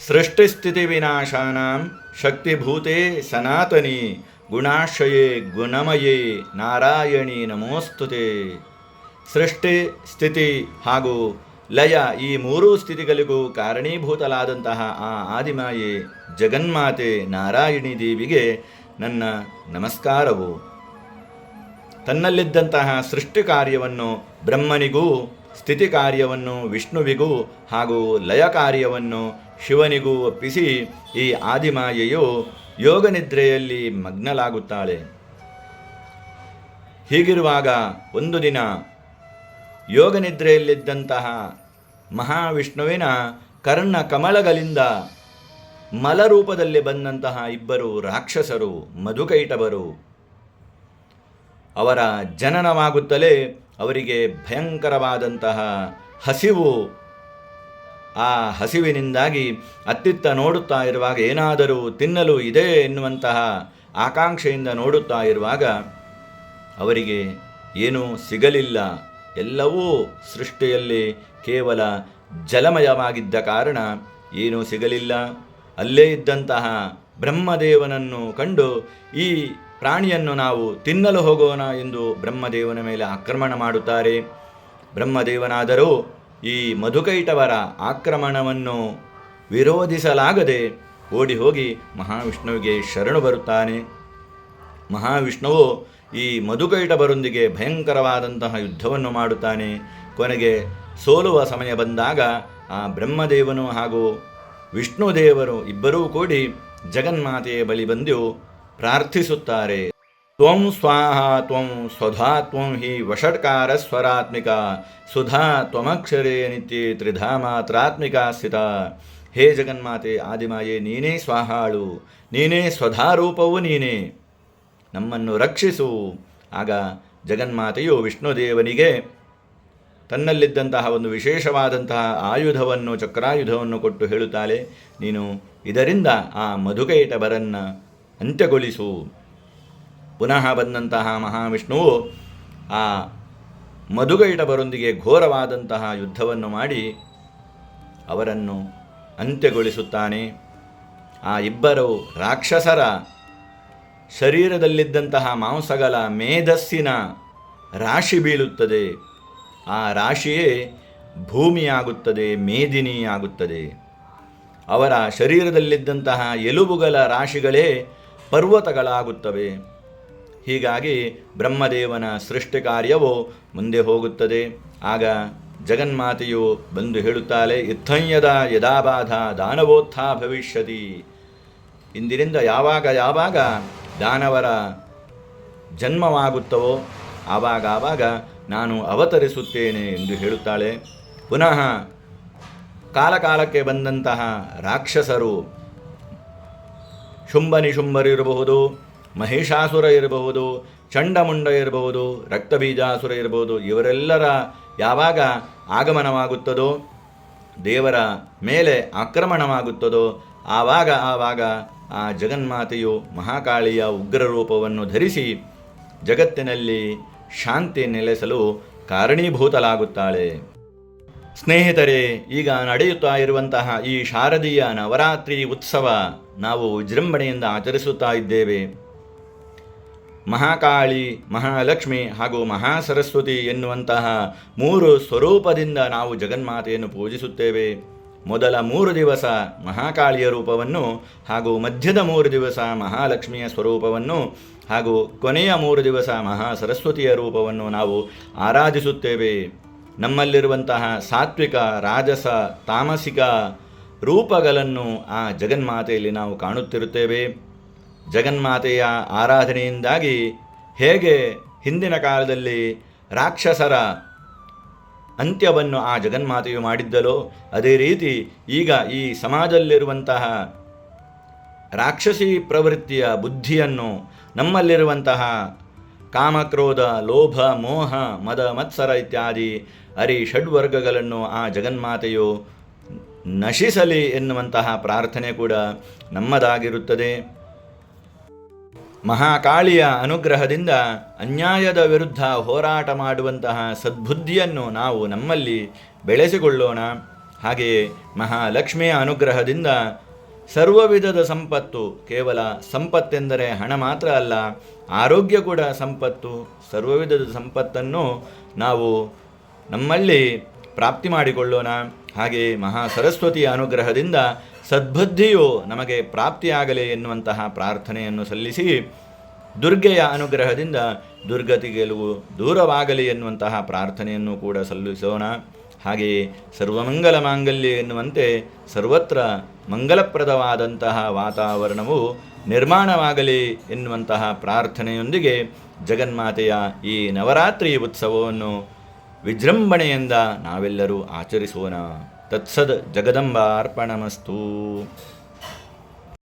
ಸೃಷ್ಟಿಸ್ಥಿತಿ ವಿನಾಶಾನಾಂ ಶಕ್ತಿಭೂತೆ ಸನಾತನಿ ಗುಣಾಶಯೇ ಗುಣಮಯೇ ನಾರಾಯಣಿ ನಮೋಸ್ತುತೆ. ಸೃಷ್ಟಿ, ಸ್ಥಿತಿ ಹಾಗೂ ಲಯ ಈ ಮೂರೂ ಸ್ಥಿತಿಗಳಿಗೂ ಕಾರಣೀಭೂತಲಾದಂತಹ ಆ ಆದಿಮಾಯೆ ಜಗನ್ಮಾತೆ ನಾರಾಯಣಿ ದೇವಿಗೆ ನನ್ನ ನಮಸ್ಕಾರವು. ತನ್ನಲ್ಲಿದ್ದಂತಹ ಸೃಷ್ಟಿ ಕಾರ್ಯವನ್ನು ಬ್ರಹ್ಮನಿಗೂ ಸ್ಥಿತಿ ಕಾರ್ಯವನ್ನು ವಿಷ್ಣುವಿಗೂ ಹಾಗೂ ಲಯ ಕಾರ್ಯವನ್ನು ಶಿವನಿಗೂ ಒಪ್ಪಿಸಿ ಈ ಆದಿಮಾಯೆಯು ಯೋಗನಿದ್ರೆಯಲ್ಲಿ ಮಗ್ನಲಾಗುತ್ತಾಳೆ ಹೀಗಿರುವಾಗ ಒಂದು ದಿನ ಯೋಗನಿದ್ರೆಯಲ್ಲಿದ್ದಂತಹ ಮಹಾವಿಷ್ಣುವಿನ ಕರ್ಣ ಕಮಲಗಳಿಂದ ಮಲರೂಪದಲ್ಲಿ ಬಂದಂತಹ ಇಬ್ಬರು ರಾಕ್ಷಸರು ಮಧುಕೈಟವರು ಅವರ ಜನನವಾಗುತ್ತಲೇ ಅವರಿಗೆ ಭಯಂಕರವಾದಂತಹ ಹಸಿವು ಆ ಹಸಿವಿನಿಂದಾಗಿ ಅತ್ತಿತ್ತ ನೋಡುತ್ತಾ ಇರುವಾಗ ಏನಾದರೂ ತಿನ್ನಲು ಇದೆ ಎನ್ನುವಂತಹ ಆಕಾಂಕ್ಷೆಯಿಂದ ನೋಡುತ್ತಾ ಇರುವಾಗ ಅವರಿಗೆ ಏನೂ ಸಿಗಲಿಲ್ಲ. ಎಲ್ಲವೂ ಸೃಷ್ಟಿಯಲ್ಲಿ ಕೇವಲ ಜಲಮಯವಾಗಿದ್ದ ಕಾರಣ ಏನೂ ಸಿಗಲಿಲ್ಲ. ಅಲ್ಲೇ ಇದ್ದಂತಹ ಬ್ರಹ್ಮದೇವನನ್ನು ಕಂಡು ಈ ಪ್ರಾಣಿಯನ್ನು ನಾವು ತಿನ್ನಲು ಹೋಗೋಣ ಎಂದು ಬ್ರಹ್ಮದೇವನ ಮೇಲೆ ಆಕ್ರಮಣ ಮಾಡುತ್ತಾರೆ. ಬ್ರಹ್ಮದೇವನಾದರೂ ಈ ಮಧುಕೈಟವರ ಆಕ್ರಮಣವನ್ನು ವಿರೋಧಿಸಲಾಗದೆ ಓಡಿ ಹೋಗಿ ಮಹಾವಿಷ್ಣುವಿಗೆ ಶರಣು ಬರುತ್ತಾನೆ. ಮಹಾವಿಷ್ಣುವು ಈ ಮಧುಕೈಟವರೊಂದಿಗೆ ಭಯಂಕರವಾದಂತಹ ಯುದ್ಧವನ್ನು ಮಾಡುತ್ತಾನೆ. ಕೊನೆಗೆ ಸೋಲುವ ಸಮಯ ಬಂದಾಗ ಆ ಬ್ರಹ್ಮದೇವನು ಹಾಗೂ ವಿಷ್ಣುದೇವರು ಇಬ್ಬರೂ ಕೂಡಿ ಜಗನ್ಮಾತೆಯ ಬಳಿ ಬಂದು ಪ್ರಾರ್ಥಿಸುತ್ತಾರೆ. ತ್ವಂ ಸ್ವಾಹ, ತ್ವಂ ಸ್ವಧಾ, ತ್ವಂ ಹಿ ವಷಟ್ಕಾರ ಸ್ವರಾತ್ಮಿಕ ಸುಧಾ ತ್ವಮಕ್ಷರೇ ನಿತ್ಯೆ ತ್ರಿಧಾ ಮಾತ್ರಾತ್ಮಿಕ ಸ್ಥಿತ. ಹೇ ಜಗನ್ಮಾತೆ ಆದಿಮಾಯೆ, ನೀನೇ ಸ್ವಾಹಾಳು, ನೀನೇ ಸ್ವಧಾರೂಪವು ನೀನೇ. ನಮ್ಮನ್ನು ರಕ್ಷಿಸು. ಆಗ ಜಗನ್ಮಾತೆಯು ವಿಷ್ಣುದೇವನಿಗೆ ತನ್ನಲ್ಲಿದ್ದಂತಹ ಒಂದು ವಿಶೇಷವಾದಂತಹ ಆಯುಧವನ್ನು, ಚಕ್ರಾಯುಧವನ್ನು ಕೊಟ್ಟು ಹೇಳುತ್ತಾಳೆ, ನೀನು ಇದರಿಂದ ಆ ಮಧುಕೈಟಬರನ್ನು ಅಂತ್ಯಗೊಳಿಸು. ಪುನಃ ಬಂದಂತಹ ಮಹಾವಿಷ್ಣುವು ಆ ಮಧುಗೈಟಬರೊಂದಿಗೆ ಘೋರವಾದಂತಹ ಯುದ್ಧವನ್ನು ಮಾಡಿ ಅವರನ್ನು ಅಂತ್ಯಗೊಳಿಸುತ್ತಾನೆ. ಆ ಇಬ್ಬರು ರಾಕ್ಷಸರ ಶರೀರದಲ್ಲಿದ್ದಂತಹ ಮಾಂಸಗಳ ಮೇಧಸ್ಸಿನ ರಾಶಿ ಬೀಳುತ್ತದೆ. ಆ ರಾಶಿಯೇ ಭೂಮಿಯಾಗುತ್ತದೆ, ಮೇದಿನಿಯಾಗುತ್ತದೆ. ಅವರ ಶರೀರದಲ್ಲಿದ್ದಂತಹ ಎಲುಬುಗಳ ರಾಶಿಗಳೇ ಪರ್ವತಗಳಾಗುತ್ತವೆ. ಹೀಗಾಗಿ ಬ್ರಹ್ಮದೇವನ ಸೃಷ್ಟಿ ಕಾರ್ಯವು ಮುಂದೆ ಹೋಗುತ್ತದೆ. ಆಗ ಜಗನ್ಮಾತೆಯು ಬಂದು ಹೇಳುತ್ತಾಳೆ ಇತ್ತಂಯದ ಯದಾಬಾಧ ದಾನವೋತ್ಥ ಭವಿಷ್ಯತಿ. ಇಂದಿನಿಂದ ಯಾವಾಗ ಯಾವಾಗ ದಾನವರ ಜನ್ಮವಾಗುತ್ತವೋ ಆವಾಗ ಆವಾಗ ನಾನು ಅವತರಿಸುತ್ತೇನೆ ಎಂದು ಹೇಳುತ್ತಾಳೆ. ಪುನಃ ಕಾಲಕಾಲಕ್ಕೆ ಬಂದಂತಹ ರಾಕ್ಷಸರು ಶುಂಭ ಶುಂಭರ್ ಇರಬಹುದು ಮಹಿಷಾಸುರ ಇರಬಹುದು, ಚಂಡಮುಂಡ ಇರಬಹುದು, ರಕ್ತಬೀಜಾಸುರ ಇರಬಹುದು, ಇವರೆಲ್ಲರ ಯಾವಾಗ ಆಗಮನವಾಗುತ್ತದೋ, ದೇವರ ಮೇಲೆ ಆಕ್ರಮಣವಾಗುತ್ತದೋ, ಆವಾಗ ಆವಾಗ ಆ ಜಗನ್ಮಾತೆಯು ಮಹಾಕಾಳಿಯ ಉಗ್ರ ರೂಪವನ್ನು ಧರಿಸಿ ಜಗತ್ತಿನಲ್ಲಿ ಶಾಂತಿ ನೆಲೆಸಲು ಕಾರಣೀಭೂತಲಾಗುತ್ತಾಳೆ ಸ್ನೇಹಿತರೆ, ಈಗ ನಡೆಯುತ್ತಾ ಇರುವಂತಹ ಈ ಶಾರದೀಯ ನವರಾತ್ರಿ ಉತ್ಸವ ನಾವು ವಿಜೃಂಭಣೆಯಿಂದ ಆಚರಿಸುತ್ತಾ ಇದ್ದೇವೆ. ಮಹಾಕಾಳಿ, ಮಹಾಲಕ್ಷ್ಮಿ ಹಾಗೂ ಮಹಾಸರಸ್ವತಿ ಎನ್ನುವಂತಹ ಮೂರು ಸ್ವರೂಪದಿಂದ ನಾವು ಜಗನ್ಮಾತೆಯನ್ನು ಪೂಜಿಸುತ್ತೇವೆ. ಮೊದಲ ಮೂರು ದಿವಸ ಮಹಾಕಾಳಿಯ ರೂಪವನ್ನು ಹಾಗೂ ಮಧ್ಯದ ಮೂರು ದಿವಸ ಮಹಾಲಕ್ಷ್ಮಿಯ ಸ್ವರೂಪವನ್ನು ಹಾಗೂ ಕೊನೆಯ ಮೂರು ದಿವಸ ಮಹಾ ಸರಸ್ವತಿಯ ರೂಪವನ್ನು ನಾವು ಆರಾಧಿಸುತ್ತೇವೆ. ನಮ್ಮಲ್ಲಿರುವಂತಹ ಸಾತ್ವಿಕ, ರಾಜಸ, ತಾಮಸಿಕ ರೂಪಗಳನ್ನು ಆ ಜಗನ್ಮಾತೆಯಲ್ಲಿ ನಾವು ಕಾಣುತ್ತಿರುತ್ತೇವೆ. ಜಗನ್ಮಾತೆಯ ಆರಾಧನೆಯಿಂದಾಗಿ ಹೇಗೆ ಹಿಂದಿನ ಕಾಲದಲ್ಲಿ ರಾಕ್ಷಸರ ಅಂತ್ಯವನ್ನು ಆ ಜಗನ್ಮಾತೆಯು ಮಾಡಿದ್ದಲೋ, ಅದೇ ರೀತಿ ಈಗ ಈ ಸಮಾಜದಲ್ಲಿರುವಂತಹ ರಾಕ್ಷಸಿ ಪ್ರವೃತ್ತಿಯ ಬುದ್ಧಿಯನ್ನು ನಮ್ಮಲ್ಲಿರುವಂತಹ ಕಾಮಕ್ರೋಧ, ಲೋಭ, ಮೋಹ, ಮದ, ಮತ್ಸರ ಇತ್ಯಾದಿ ಅರಿ ಷಡ್ವರ್ಗಗಳನ್ನು ಆ ಜಗನ್ಮಾತೆಯು ನಶಿಸಲಿ ಎನ್ನುವಂತಹ ಪ್ರಾರ್ಥನೆ ಕೂಡ ನಮ್ಮದಾಗಿರುತ್ತದೆ. ಮಹಾಕಾಳಿಯ ಅನುಗ್ರಹದಿಂದ ಅನ್ಯಾಯದ ವಿರುದ್ಧ ಹೋರಾಟ ಮಾಡುವಂತಹ ಸದ್ಬುದ್ಧಿಯನ್ನು ನಾವು ನಮ್ಮಲ್ಲಿ ಬೆಳೆಸಿಕೊಳ್ಳೋಣ. ಹಾಗೆಯೇ ಮಹಾಲಕ್ಷ್ಮಿಯ ಅನುಗ್ರಹದಿಂದ ಸರ್ವ ವಿಧದ ಸಂಪತ್ತು, ಕೇವಲ ಸಂಪತ್ತೆಂದರೆ ಹಣ ಮಾತ್ರ ಅಲ್ಲ, ಆರೋಗ್ಯ ಕೂಡ ಸಂಪತ್ತು. ಸರ್ವ ವಿಧದ ಸಂಪತ್ತನ್ನು ನಾವು ನಮ್ಮಲ್ಲಿ ಪ್ರಾಪ್ತಿ ಮಾಡಿಕೊಳ್ಳೋಣ. ಹಾಗೆ ಮಹಾ ಸರಸ್ವತಿಯ ಅನುಗ್ರಹದಿಂದ ಸದ್ಬುದ್ಧಿಯು ನಮಗೆ ಪ್ರಾಪ್ತಿಯಾಗಲಿ ಎನ್ನುವಂತಹ ಪ್ರಾರ್ಥನೆಯನ್ನು ಸಲ್ಲಿಸಿ ದುರ್ಗೆಯ ಅನುಗ್ರಹದಿಂದ ದುರ್ಗತಿ ಗೆಲುವು ದೂರವಾಗಲಿ ಎನ್ನುವಂತಹ ಪ್ರಾರ್ಥನೆಯನ್ನು ಕೂಡ ಸಲ್ಲಿಸೋಣ. ಹಾಗೆಯೇ ಸರ್ವಮಂಗಲ ಮಾಂಗಲ್ಯ ಎನ್ನುವಂತೆ ಸರ್ವತ್ರ ಮಂಗಲಪ್ರದವಾದಂತಹ ವಾತಾವರಣವು ನಿರ್ಮಾಣವಾಗಲಿ ಎನ್ನುವಂತಹ ಪ್ರಾರ್ಥನೆಯೊಂದಿಗೆ ಜಗನ್ಮಾತೆಯ ಈ ನವರಾತ್ರಿ ಉತ್ಸವವನ್ನು ವಿಜೃಂಭಣೆಯಿಂದ ನಾವೆಲ್ಲರೂ ಆಚರಿಸೋಣ. ತತ್ಸದ್ ಜಗದಂಬಾರ್ಪಣಮಸ್ತು.